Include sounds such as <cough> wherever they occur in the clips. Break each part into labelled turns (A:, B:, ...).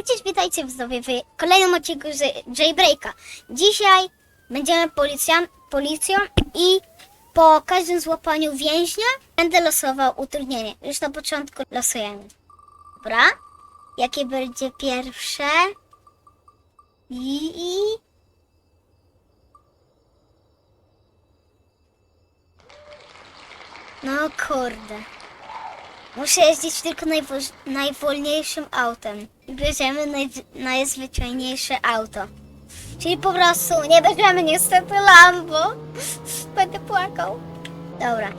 A: Hej, cześć, witajcie widzowie w kolejnym odcinku z Jailbreaka. Dzisiaj będziemy policjan, policją i po każdym złapaniu więźnia będę losował utrudnienie. Już na początku losujemy. Dobra? Jakie będzie pierwsze? I... No kurde. Muszę jeździć tylko najwo- najwolniejszym autem. Bierzemy naj- najzwyczajniejsze auto. Czyli po prostu nie bierzemy niestety Lambo. Będę płakał. Dobra.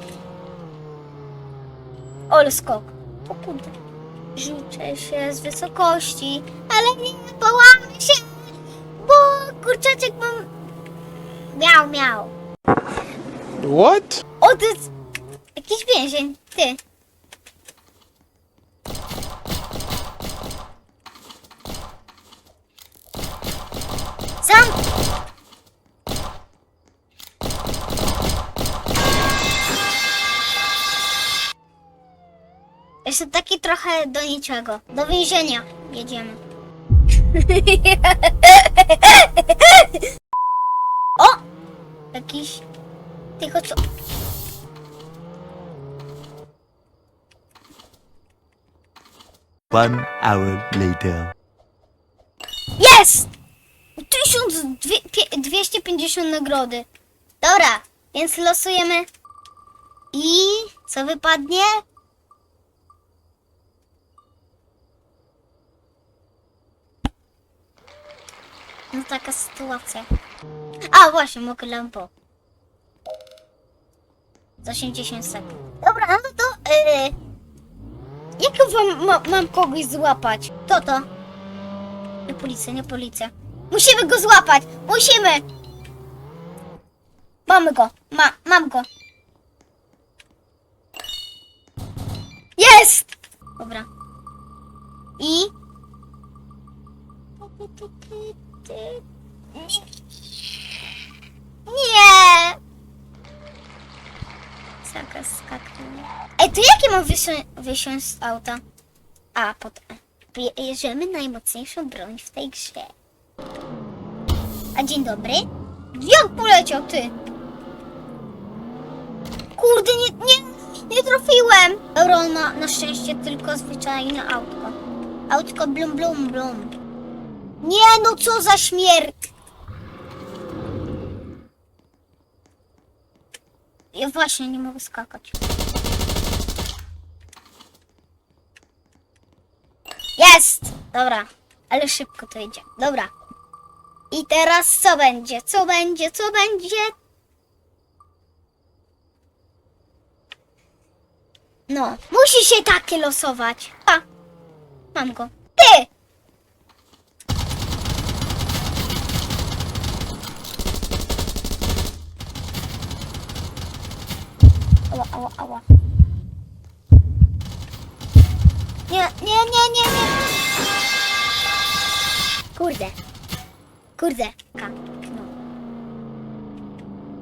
A: Ol skok. O kurde. Rzucę się z wysokości, ale nie połamy się, bo kurczaczek mam... Miał, miał.
B: What?
A: O, to jest jakiś więzień. Ty. Jestem taki trochę do niczego. Do więzienia jedziemy. <laughs> o! Jakiś... Tylko co...
C: One hour later.
A: Jest! 1250 nagrody. Dobra, więc losujemy. I co wypadnie? No taka sytuacja. A właśnie, mogę lampo. Za 80 sekund. Dobra, no to... Yy, jak wam ma, mam kogoś złapać? Kto to? Nie policja, nie policja. Musimy go złapać! Musimy! Mamy go! Ma, mam go! Jest! Dobra. I... Nie! Zakaz skakania. Ej, to jakie mam wysi- wysiąść z auta? A, pod E. Bierzemy najmocniejszą broń w tej grze. A dzień dobry? On poleciał, ty? Kurde, nie, nie, nie trafiłem. Dobra, on ma na szczęście tylko zwyczajne autko. Autko blum, blum, blum. Nie, no co za śmierć. Ja właśnie nie mogę skakać. Jest! Dobra, ale szybko to idzie. Dobra. I teraz co będzie? Co będzie? Co będzie? No, musi się takie losować. A, mam go. Ty! Ała, ała. Nie, nie, nie, nie, nie. Kurde. Kurde. Ka. No.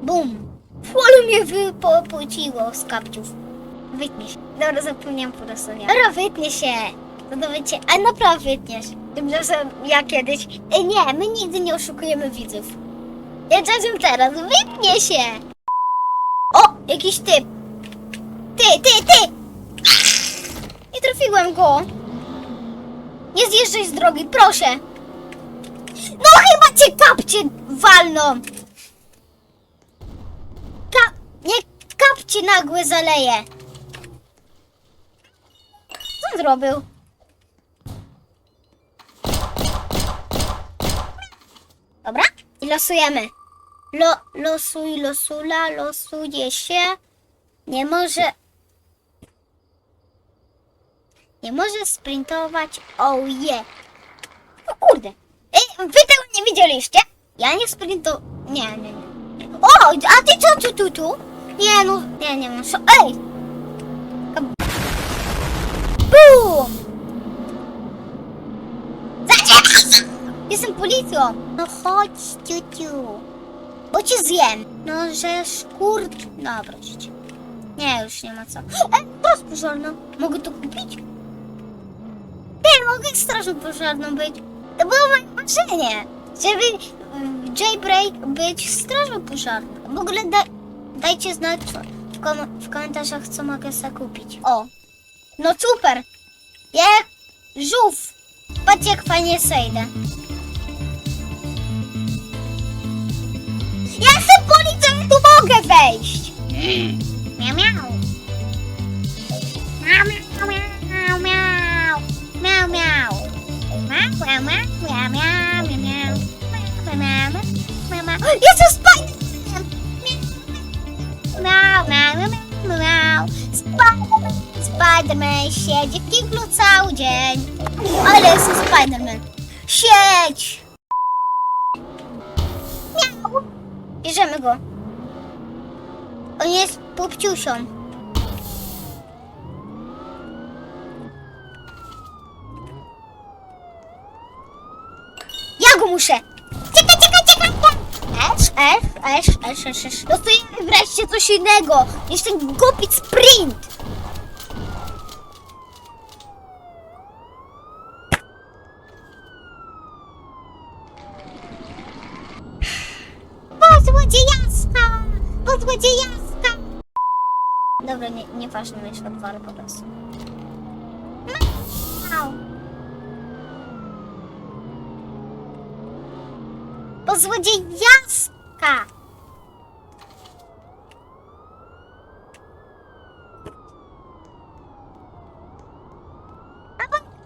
A: Bum. Ale mnie wypociło z kapciów. Wytnie się. Dobra, zapomniałam po prostu nie. Dobra, wytnie się. To dowiecie, a naprawdę wytniesz. Tymczasem ja kiedyś... Ej, nie, my nigdy nie oszukujemy widzów. Ja czasem teraz wytnie się. O, jakiś typ. Ty, ty, ty! Nie trafiłem go. Nie zjeżdżaj z drogi, proszę. No chyba cię kapcie walną. Ka nie kapcie nagłe zaleje. Co on zrobił? Dobra, i losujemy. Lo, losuj, losula, losuje się. Nie może... Nie może sprintować. Oh yeah. O kurde. Ej, wy tego nie widzieliście? Ja nie sprintu... Nie, nie, nie. O, a ty co tu, tu, tu? Nie, no, nie, nie wiem, co... Ej! Bum! Zaczekaj! Jestem policją. No chodź, ciuciu. Bo cię zjem. No, że szkurt... Dobra, ciuciu. Nie, już nie ma co. Ej, to jest pożarna. Mogę to kupić? Mogę strażą pożarną być. To było moje marzenie, żeby w Jailbreak być strażą pożarną. W ogóle da, dajcie znać w, kom- w komentarzach, co mogę zakupić. O, no super. Jak żółw. Patrzcie, jak fajnie sejdę. Ja jestem policją, tu mogę wejść. Miau, miau. Miau, miau, miau, Jestem. Spiderman, Spiderman siedzi w kiblu cały dzień. Ale jestem Spiderman. Siedź! Miau. Bierzemy go. On jest pupciusią. Ja go muszę! F, S, S, S, S. Dostajemy wreszcie coś innego niż ten głupi sprint! Bo złodziejasta! Bo złodziejasta! Dobra, nie, nieważne, już odwalę po prostu. Wow. Bo złodziejasta!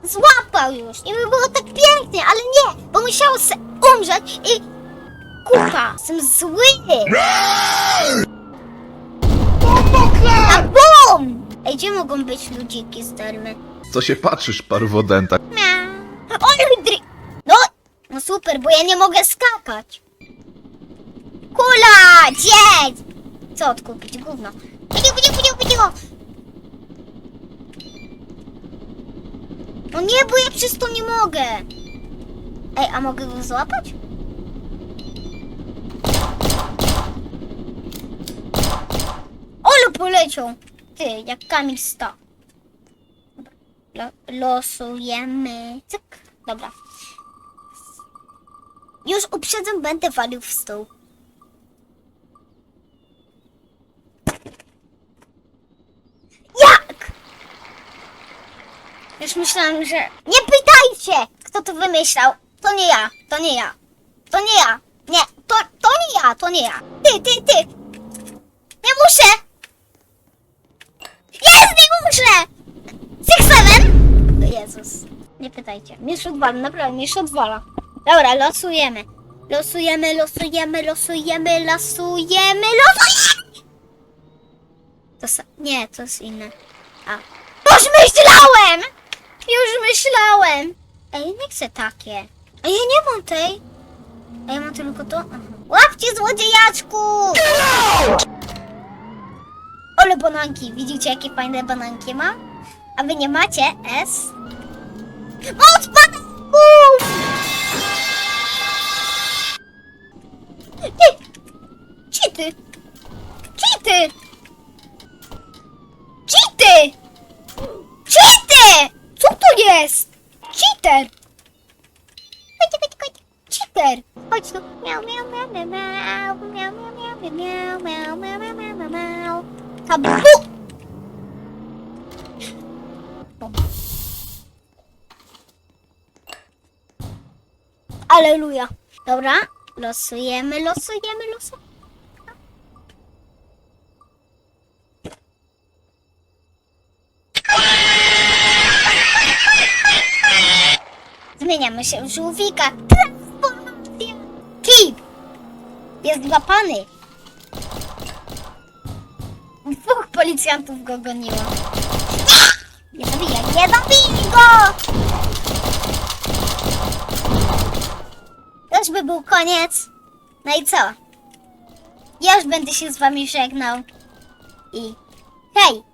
A: Złapał już i by było tak pięknie, ale nie, bo musiał se umrzeć i kupa, jestem zły! A bum! Ej, gdzie mogą być ludziki z dermy?
D: Co się patrzysz, parwodenta?
A: Miau. Oj, dri... No, no super, bo ja nie mogę skakać. Kula! Dzieć! Co odkupić? Gówno. Budziu, budziu, budziu, budziu! No nie, bo ja przez to nie mogę. Ej, a mogę go złapać? Olu poleciał! Ty, jak Kamil sta. Lo losujemy. Cyk. Dobra. Już uprzedzam, będę walił w stół. Jak? Już myślałam, że... Nie pytajcie, kto to wymyślał. To nie ja, to nie ja. To nie ja. Nie, to, to nie ja, to nie ja. Ty, ty, ty. Nie muszę. Jest, nie muszę. Six Seven? Jezus. Nie pytajcie. Mistrz odwala, naprawdę, mistrz odwala. Dobra, losujemy. Losujemy, losujemy, losujemy, losujemy, losujemy! To sa- Nie, to jest inne. A. Już myślałem! Już myślałem! Ej, nie chcę takie. A ja nie mam tej. A ja mam tylko to. Aha. Łapcie złodziejaczku! Ole bananki. Widzicie, jakie fajne bananki mam? A wy nie macie S? Moc bananków! Ty! Cheaty! Cheaty! Cheaty! Cheaty! Co to jest? Cheater! Chodź, chodź, chodź. Cheater! Chodź tu. Miau, miau, miau, miau, miau, miau, miau, miau, miau, miau, miau, miau, miau, miau, miau. Aleluja. Dobra, losujemy, losujemy, losujemy. Zmieniamy się w żółwika. Jest złapany. Dwóch policjantów go goniło. Nie zabijaj, nie zabij go! To już by był koniec. No i co? Ja już będę się z wami żegnał. I hej!